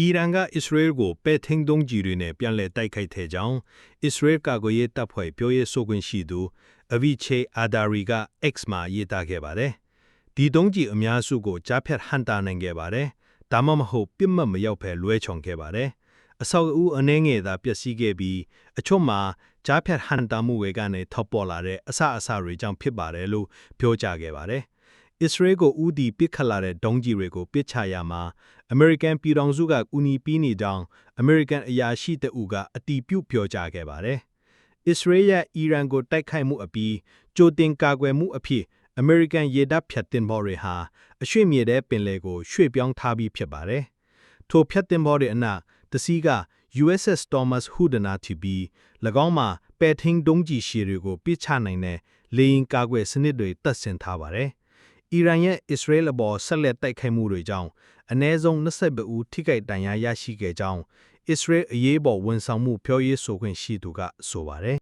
အီရန်ကအစ္စရေးကိုပဲ့ထိန်းဒုံးကြီးတွေနဲ့ပြန်လည်တိုက်ခိုက်တဲ့ကြောင်းအစ္စရေးကာကွယ်ရေးတပ်ဖွဲ့ပြောရေးဆိုခွင့်ရှိသူအဗီချေအာဒါရီက X မှာရေးသားခဲ့ပါတယ်။ဒီဒုံးကြီးအများစုကိုကြားဖြတ်ဟန်တာနိုင်ခဲ့ပါတယ်။ဒါမှမဟုတ်ပြစ်မှတ်မရောက်ဘဲလွဲချောင်ခဲ့ပါတယ်။အဆောက်အဦအနှဲငယ်သာပျက်စီးခဲ့ပြီးအချို့မှာကြားဖြတ်ဟန်တာမှုတွေကနေထောက်ပေါ်လာတဲ့အဆအဆတွေကြောင့်ဖြစ်ပါတယ်လို့ပြောကြားခဲ့ပါတယ်။ အစ္စရေးကိုဥတီပစ်ခတ်လာတဲ့ဒုံးကြီးတွေကိုပစ်ချရမှာအမေရိကန်ပြည်ထောင်စုကကူညီပေးနေကြောင်းအမေရိကန်အရာရှိတအူကအတီးပြုတ်ပြောကြားခဲ့ပါတယ်။အစ္စရေးရဲ့အီရန်ကိုတိုက်ခိုက်မှုအပြီးကြိုတင်ကာကွယ်မှုအဖြစ်အမေရိကန်ရေတပ်ဖြတ်တင်ဘော်တွေဟာအရွှေ့မြေတဲ့ပင်လယ်ကိုရွှေ့ပြောင်းထားပြီးဖြစ်ပါတယ်။ထိုဖြတ်တင်ဘော်တွေအနက်တစီးက USS Thomas Hoodana ဖြစ်ပြီး၎င်းမှာပဲ့ထိန်းဒုံးကြီးရှည်တွေကိုပစ်ချနိုင်တဲ့လေယာဉ်ကာကွယ်စနစ်တွေတပ်ဆင်ထားပါတယ်။ အီရန်ရဲ့အစ္စရေးအပေါ်ဆက်လက်တိုက်ခိုက်မှုတွေကြောင့်အ ਨੇ ဆုံး22ဦးထိခိုက်ဒဏ်ရာရရှိခဲ့ကြောင်းအစ္စရေးအရေးပေါ်ဝန်ဆောင်မှုပြောရေးဆိုခွင့်ရှိသူကဆိုပါတယ်